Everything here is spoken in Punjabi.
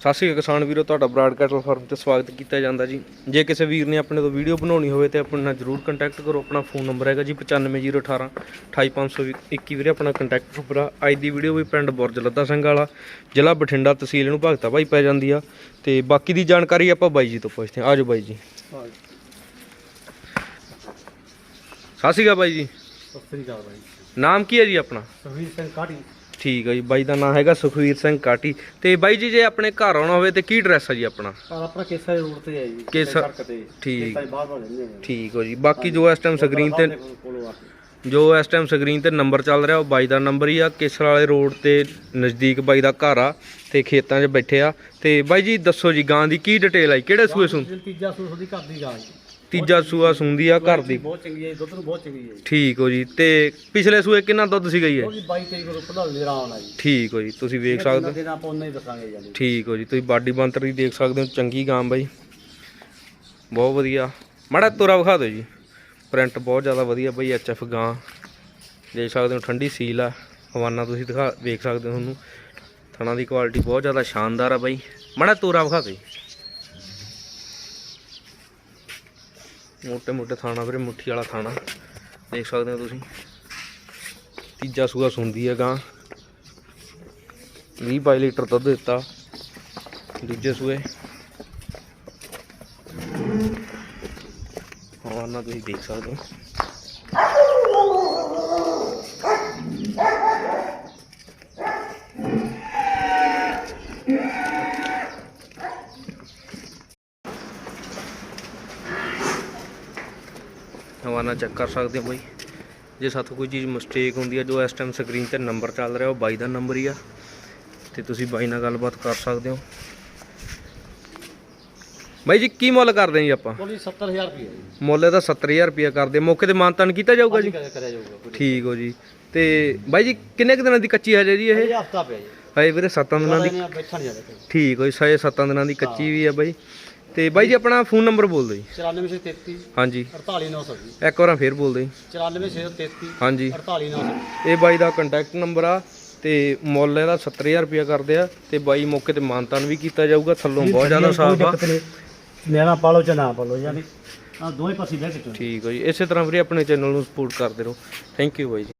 ਸਤਿ ਸ਼੍ਰੀ ਅਕਾਲ ਕਿਸਾਨ ਵੀਰੋ ਤੁਹਾਡਾ ਬਰਾਡ ਕੈਟਲ ਫਾਰਮ ਤੇ ਸਵਾਗਤ ਕੀਤਾ ਜਾਂਦਾ ਜੀ। ਜੇ ਕਿਸੇ ਵੀਰ ਨੇ ਆਪਣੇ ਤੋਂ ਵੀਡੀਓ ਬਣਾਉਣੀ ਹੋਵੇ ਤੇ ਆਪਣੇ ਨਾਲ ਜਰੂਰ ਕੰਟੈਕਟ ਕਰੋ ਆਪਣਾ ਫੋਨ ਨੰਬਰ ਹੈਗਾ ਜੀ 95018 28521 ਵੀਰੇ ਆਪਣਾ ਕੰਟੈਕਟ ਨੰਬਰ ਆ ਅੱਜ ਦੀ ਵੀਡੀਓ ਵੀ ਪਿੰਡ ਬੁਰਜ ਲੱਦਾ ਸਿੰਘ ਵਾਲਾ ਜ਼ਿਲ੍ਹਾ ਬਠਿੰਡਾ ਤਹਿਸੀਲ ਨੂੰ ਭਗਤਾ ਭਾਈ ਪੈ ਜਾਂਦੀ ਆ। ਤੇ ਬਾਕੀ ਦੀ ਜਾਣਕਾਰੀ ਆਪਾਂ ਬਾਈ ਜੀ ਤੋਂ ਪੁੱਛਦੇ ਹਾਂ। ਆਜੋ ਬਾਈ ਜੀ। ਸਤਿ ਸ਼੍ਰੀ ਅਕਾਲ ਬਾਈ ਜੀ। ਸਤਿ ਸ੍ਰੀ ਅਕਾਲ ਬਾਈ ਨਾਮ ਕੀ ਹੈ ਜੀ ਆਪਣਾ? ਸੁਖਵੀਰ ਸਿੰਘ ਕਾਢੀ ਠੀਕ ਹੈ ਜੀ। ਬਾਈ ਦਾ ਨਾਮ ਹੈਗਾ ਸੁਖਵੀਰ ਸਿੰਘ ਕਾਟੀ। ਤੇ ਬਾਈ ਜੀ ਜੇ ਆਪਣੇ ਘਰ ਆਉਣਾ ਹੋਵੇ ਤੇ ਕੀ ਐਡਰੈਸ ਹੈ ਜੀ ਆਪਣਾ? ਪਰ ਆਪਣਾ ਕੇਸਾ ਦੇ ਰੋਡ ਤੇ ਹੈ ਜੀ ਸੜਕ ਤੇ। ਠੀਕ। ਕੇਸਾ ਦੇ ਬਾਹਰ ਠੀਕ ਹੋ ਜੀ। ਬਾਕੀ ਜੋ ਇਸ ਟਾਈਮ ਸਕਰੀਨ ਤੇ ਆ। ਜੋ ਇਸ ਟਾਈਮ ਸਕਰੀਨ ਤੇ ਨੰਬਰ ਚੱਲ ਰਿਹਾ ਉਹ ਬਾਈ ਦਾ ਨੰਬਰ ਹੀ ਆ। ਕੇਸਰ ਵਾਲੇ ਰੋਡ ਤੇ ਨਜ਼ਦੀਕ ਬਾਈ ਦਾ ਘਰ ਆ ਤੇ ਖੇਤਾਂ 'ਚ ਬੈਠੇ ਆ। ਤੇ ਬਾਈ ਜੀ ਦੱਸੋ ਜੀ ਗਾਂ ਦੀ ਕੀ ਡਿਟੇਲ ਆਈ ਕਿਹੜੇ ਸੂਏ ਜਿਹੜੀ ਤੀਜਾ ਸੂਰ ਉਹਦੀ ਘਰ ਦੀ ਗਾਂ ਜੀ। ਤੀਜਾ ਸੂਆ ਸੁੰਦੀ ਆ ਘਰ ਦੀ। ਬਹੁਤ ਚੰਗੀ ਹੈ ਜੀ, ਦੁੱਧ ਨੂੰ ਬਹੁਤ ਚੰਗੀ ਹੈ ਜੀ। ਠੀਕ ਹੋ ਜੀ। ਤੇ ਪਿਛਲੇ ਸੂਏ ਕਿੰਨਾ ਦੁੱਧ ਸੀਗਾ ਜੀ ਇਹ? ਉਹਦੀ 22 ਤਰੀਕ ਨੂੰ ਪੜਾਲ ਦੇ ਰਾਂ ਆ ਜੀ। ਠੀਕ ਹੋ ਜੀ ਤੁਸੀਂ ਵੇਖ ਸਕਦੇ ਹੋ। ਦਿਨ ਆਪਾਂ ਉਹਨਾਂ ਹੀ ਦੱਸਾਂਗੇ ਜੀ ਠੀਕ ਹੋ ਜੀ ਤੁਸੀਂ ਬਾਡੀ ਬੰਤਰ ਦੀ ਦੇਖ ਸਕਦੇ ਹੋ ਚੰਗੀ ਗਾਂ ਬਾਈ। ਬਹੁਤ ਵਧੀਆ। ਮਾੜਾ ਤੋਰਾ ਵਿਖਾ ਦਿਓ ਜੀ। ਪ੍ਰਿੰਟ ਬਹੁਤ ਜ਼ਿਆਦਾ ਵਧੀਆ ਬਾਈ ਐਚਐਫ ਗਾਂ। ਦੇਖ ਸਕਦੇ ਹੋ ਠੰਡੀ ਸੀਲ ਆ। ਹਵਾਨਾ ਤੁਸੀਂ ਦਿਖਾ ਵੇਖ ਸਕਦੇ ਹੋ ਤੁਹਾਨੂੰ। ਥਣਾ ਦੀ ਕੁਆਲਿਟੀ ਬਹੁਤ ਜ਼ਿਆਦਾ ਸ਼ਾਨਦਾਰ ਆ ਬਾਈ। ਮਾੜਾ ਤੋਰਾ ਵਿਖਾ ਦਿਓ ਮੋਟੇ ਮੋਟੇ ਥਾਣਾ ਵੀਰੇ, ਮੁੱਠੀ ਵਾਲਾ ਥਾਣਾ। ਦੇਖ ਸਕਦੇ ਹੋ ਤੁਸੀਂ। ਤੀਜਾ ਸੂਆ ਸੁੰਦੀ ਹੈ ਗਾਂ। 20 22 ਲੀਟਰ ਦੁੱਧ ਦਿੱਤਾ। ਦੂਜੇ ਸੂਏ। ਹਵਾਨਾ ਤੁਸੀਂ ਦੇਖ ਸਕਦੇ ਹੋ। ਹਵਾਨਾ ਚੈੱਕ ਕਰ ਸਕਦੇ ਹੋ ਬਾਈ। ਜੇ ਸਾਥੋਂ ਕੋਈ ਚੀਜ਼ ਮਿਸਟੇਕ ਹੁੰਦੀ ਹੈ ਜੋ ਇਸ ਟਾਈਮ ਸਕਰੀਨ ਤੇ ਨੰਬਰ ਚੱਲ ਰਿਹਾ ਉਹ ਬਾਈ ਦਾ ਨੰਬਰ ਹੀ ਆ। ਤੇ ਤੁਸੀਂ ਬਾਈ ਨਾਲ ਗੱਲਬਾਤ ਕਰ ਸਕਦੇ ਹੋ। ਬਾਈ ਜੀ ਕੀ ਮੁੱਲ ਕਰਦੇ ਜੀ ਆਪਾਂ? ਬੋਲੀ 70000 ਰੁਪਏ ਜੀ। ਮੁੱਲ ਇਹਦਾ 70000 ਰੁਪਏ ਕਰਦੇ। ਮੌਕੇ ਤੇ ਮਾਨਤਾਨ ਕੀਤਾ ਜਾਊਗਾ ਜੀ? ਕਰਿਆ ਜਾਊਗਾ ਠੀਕ ਹੋ ਜੀ। ਤੇ ਬਾਈ ਜੀ ਕਿੰਨੇ ਕੁ ਦਿਨਾਂ ਦੀ ਕੱਚੀ ਹਜੇ ਜੀ ਇਹ? ਹਫਤਾ ਪਿਆ ਜੀ। ਹਜੇ ਵੀਰੇ 7 ਦਿਨਾਂ ਦੀ ਠੀਕ ਹੋ ਜੀ ਸਾਏ 7 ਦਿਨਾਂ ਦੀ ਕੱਚੀ ਵੀ ਆ ਬਾਈ। ਤੇ ਬਾਈ ਜੀ ਆਪਣਾ ਫੋਨ ਨੰਬਰ ਬੋਲ ਦਿਓ ਜੀ। 94633 ਹਾਂਜੀ। 48900 ਜੀ ਇੱਕ ਵਾਰ ਫੇਰ ਬੋਲ ਦਿਓ ਜੀ। 94633 ਹਾਂਜੀ। 48900 ਇਹ ਬਾਈ ਦਾ ਕੰਟੈਕਟ ਨੰਬਰ ਆ ਤੇ ਮੁੱਲ ਇਹਦਾ 70000 ਰੁਪਏ ਕਰਦੇ ਆ ਤੇ ਬਾਈ ਮੌਕੇ ਤੇ ਮਾਨਤਾਨ ਵੀ ਕੀਤਾ ਜਾਊਗਾ ਥੱਲੋਂ ਬਹੁਤ ਜ਼ਿਆਦਾ ਸਾਫ਼ ਆ। ਨਿਆਣਾ ਪਾਲੋ ਚ ਨਾ ਪਾਲੋ ਯਾਨੀ ਆ ਦੋਵੇਂ ਪਾਸੇ ਚੁਣ ਠੀਕ ਹੋ ਜੀ ਇਸੇ ਤਰ੍ਹਾਂ ਵੀਰੇ ਆਪਣੇ ਚੈਨਲ ਨੂੰ ਸਪੋਰਟ ਕਰਦੇ ਰਹੋ। ਥੈਂਕ ਯੂ ਬਾਈ ਜੀ।